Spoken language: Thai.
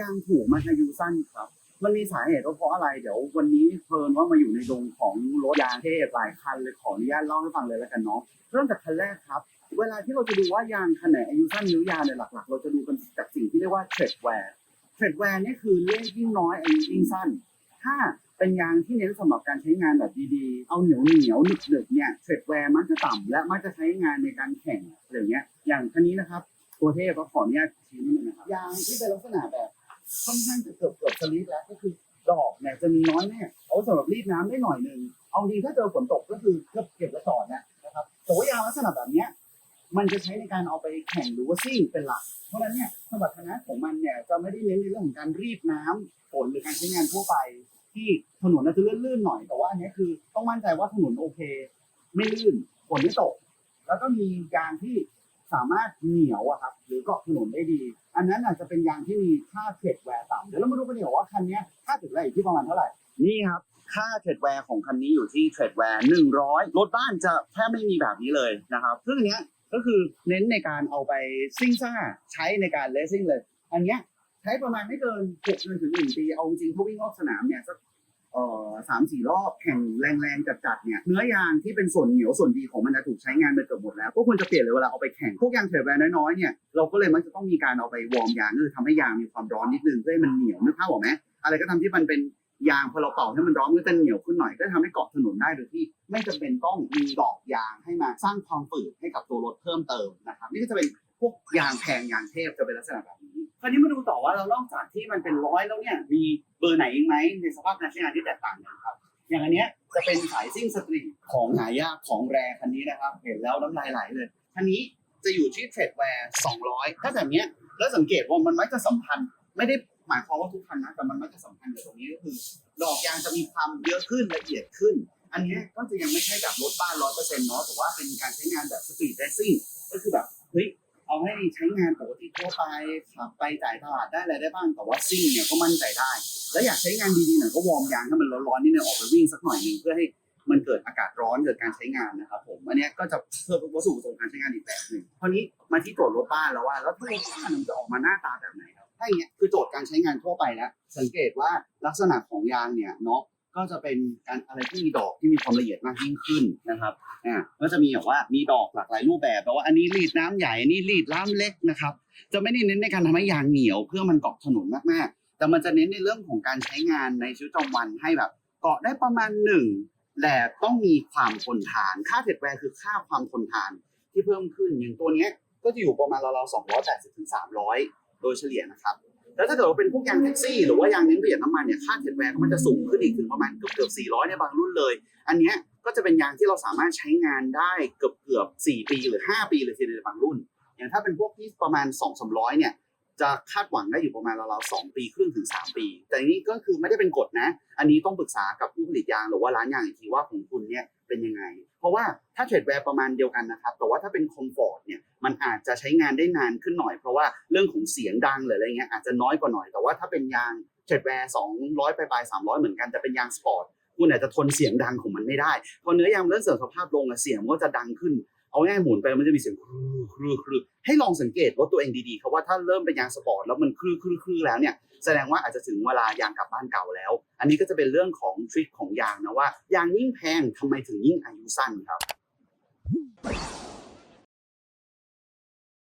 ยางถูกมันอายุสั้นครับ มันมีสาเหตุว่าเพราะอะไร เดี๋ยววันนี้เพลินว่ามาอยู่ในดงของรถยางเทพหลายคันเลยขออนุญาตเล่าให้ฟังเลยแล้วกันเนาะ เริ่มจากคันแรกครับ เวลาที่เราจะดูว่ายางคันไหนอายุสั้นหรือยาวเนี่ยหลัก ๆ เราจะดูกันจากสิ่งที่เรียกว่าเทรดแวร์เทรดแวร์นี่คือเลขยิ่งน้อยอายุยิ่งสั้น ถ้าเป็นยางที่เน้นสำหรับการใช้งานแบบดีๆ เอาเหนียวเหนียวหนึบหนึบเนี่ยเทรดแวร์มักจะต่ำและมักจะใช้งานในการแข่งอะไรอย่างเงี้ย อย่างคันนี้นะครับ ตัวเทพก็ขออนุญาตชี้นิดนึงนะครับ ยางที่เป็นลักษณะแบบ ค่อนข้างจะเกือบเกือบสลิปแล้วก็คือดอกเนี่ยจะมีน้อยแน่เอาสำหรับรีดน้ำได้หน่อยหนึ่งเอาจริงถ้าเจอฝนตกก็คือเก็บเก็บแล้วจอดนะนะครับแต่ว่ายางลักษณะแบบเนี้ยมันจะใช้ในการเอาไปแข่งหรือว่าซิ่งเป็นหลัก เพราะฉะนั้นเนี่ยสมบัตินะของมันเนี่ยจะไม่ได้เน้นในเรื่องของการรีดน้ำฝนหรือการใช้งานทั่วไป ที่ถนนอาจจะลื่นๆหน่อยแต่ว่าอันเนี้ยคือต้องมั่นใจว่าถนนโอเค ไม่ลื่นฝนไม่ตก แล้วก็มียางที่ สามารถเหนียวอะครับหรือเกาะถนนได้ดี อันนั้นอาจจะเป็นยางที่มีค่าเทรดแวร์ต่ำเดี๋ยวเรามาดูกันดีกว่าว่าคันนี้ค่าเทรดแวร์อยู่ที่ประมาณเท่าไหร่นี่ครับค่าเทรดแวร์ของคันนี้อยู่ที่เทรดแวร์หนึ่งร้อยรถบ้านจะแทบไม่มีแบบนี้เลยนะครับซึ่งอันนี้ก็คือเน้นในการเอาไปซิ่งซ่าใช้ในการเลสซิ่งเลย อันเนี้ยใช้ประมาณไม่เกินหกเดือนถึงหนึ่งปีเอาจริงพวกวิ่งรอบสนามเนี่ยสัก เอ่อสามสี่รอบแข่งแรงๆจัดๆเนี่ยเนื้อยางที่เป็นส่วนเหนียวส่วนดีของมันจะถูกใช้งานไปเกือบหมดแล้ว ก็ควรจะเปลี่ยนเลยเวลาเอาไปแข่งพวกยางเทรแวน้อยๆเนี่ยเราก็เลยมักจะต้องมีการเอาไปวอร์มยางคือทำให้ยางมีความร้อนนิดนึงเพื่อให้มันเหนียวนึกภาพออกไหมอะไรก็ทำที่มันเป็นยางพอเราเป่าให้มันร้อนก็จะเหนียวขึ้นหน่อยก็ทำให้เกาะถนนได้โดยที่ไม่จำเป็นต้องมีดอกยางให้มาสร้างความฝืดให้กับตัวรถเพิ่มเติมนะครับนี่ก็จะเป็นพวกยางแพงยางเทพจะเป็นลักษณะแบบนี้ คราวนี้มาดูต่อว่าเรานอกจากที่มันเป็นร้อยแล้วเนี่ยมีเบอร์ไหนอีกไหมในสภาพการใช้งานที่แตกต่างกันครับ อย่างอันเนี้ยจะเป็นสายซิ่งสตรีทของหายากของแรคันนี้นะครับเห็นแล้วน้ำลายไหลเลยคันนี้จะอยู่ที่เทรดแวร์200 ถ้าแบบเนี้ยแล้วสังเกตว่ามันมักจะสัมพันธ์ ไม่ได้หมายความว่าทุกคันนะแต่มันมักจะสัมพันธ์กับตรงนี้ก็คือดอกยางจะมีความเยอะขึ้นละเอียดขึ้น อันนี้ก็จะยังไม่ใช่แบบรถบ้านร้อยเปอร์เซ็นต์เนาะแต่ว่าเป็นการใช้งานแบบสตรีทเรซซิ่งก็คือแบบ เอาให้ใช้งานปกติทั่วไปขับไปจ่ายตลาดได้อะไรได้บ้างแต่ว่าซิ่งเนี่ยก็มั่นใจได้ แล้วอยากใช้งานดีๆหน่อยก็วอร์มยางให้มันร้อนๆนิดนึงออกไปวิ่งสักหน่อยหนึ่งเพื่อให้มันเกิดอากาศร้อนเกิดการใช้งานนะครับผมอันนี้ก็จะเพิ่มวัสดุประสงค์การใช้งานอีกแบบหนึ่งคราวนี้มาที่โจทย์รถบ้านแล้วว่า แล้วรถบ้านมันจะออกมาหน้าตาแบบไหนครับถ้าอย่างเงี้ยคือโจทย์การใช้งานทั่วไปแล้วสังเกตว่าลักษณะของยางเนี่ยเนาะ ก็จะเป็นการอะไรที่มีดอกที่มีความละเอียดมากยิ่งขึ้นนะครับอ่าก็จะมีแบบว่ามีดอกหลากหลายรูปแบบแปลว่าอันนี้รีดน้ำใหญ่อันนี้รีดน้ำเล็กนะครับ จะไม่ได้เน้นในการทำให้ยางเหนียวเพื่อมันเกาะถนนมากๆ แต่มันจะเน้นในเรื่องของการใช้งานในชีวิตประจำวันให้แบบ เกาะได้ประมาณหนึ่งแต่ต้องมีความทนทาน ค่าเทรดแวร์คือค่าความทนทานที่เพิ่มขึ้นอย่างตัวเนี้ยก็จะอยู่ประมาณราวๆ280ถึง300 โดยเฉลี่ยนะครับ แล้วถ้าเกิดว่าเป็นพวกยางแท็กซี่หรือว่ายางเน้นประหยัดน้ำมันเนี่ยค่าเทรดแวร์ก็มันจะสูงขึ้นอีกถึงประมาณเกือบเกือบ400 ในบางรุ่นเลย อันเนี้ยก็จะเป็นยางที่เราสามารถใช้งานได้เกือบเกือบ4ปีหรือ 5 ปีเลยทีเดียวในบางรุ่น อย่างถ้าเป็นพวกที่ประมาณ2 3 0 0เนี่ย จะคาดหวังได้อยู่ประมาณราวๆสองปีครึ่งถึงสามปี แต่อันนี้ก็คือไม่ได้เป็นกฎนะ อันนี้ต้องปรึกษากับผู้ผลิตยางหรือว่าร้านยางอีกทีว่าของคุณเนี่ยเป็นยังไง เพราะว่าถ้าเทรดแวร์ประมาณเดียวกันนะครับ แต่ว่าถ้าเป็นคอมฟอร์ตเนี่ยมันอาจจะใช้งานได้นานขึ้นหน่อย เพราะว่าเรื่องของเสียงดังหรืออะไรเงี้ยอาจจะน้อยกว่าหน่อย แต่ว่าถ้าเป็นยางเทรดแวร์สองร้อยไปปลายสามร้อยเหมือนกันแต่เป็นยางสปอร์ตคุณอาจจะทนเสียงดังของมันไม่ได้พอเนื้อยางเริ่มเสื่อมสภาพลงเสียงก็จะดังขึ้น เอาง่ายหมุนไปมันจะมีเสียงครืครืครืให้ลองสังเกตรถตัวเองดีๆครับว่าถ้าเริ่มเป็นยางสปอร์ตแล้วมันครืครืครืแล้วเนี่ยแสดงว่าอาจจะถึงเวลายางกลับบ้านเก่าแล้ว อันนี้ก็จะเป็นเรื่องของทริคของยางนะว่ายางยิ่งแพงทำไมถึงยิ่งอายุสั้นครับ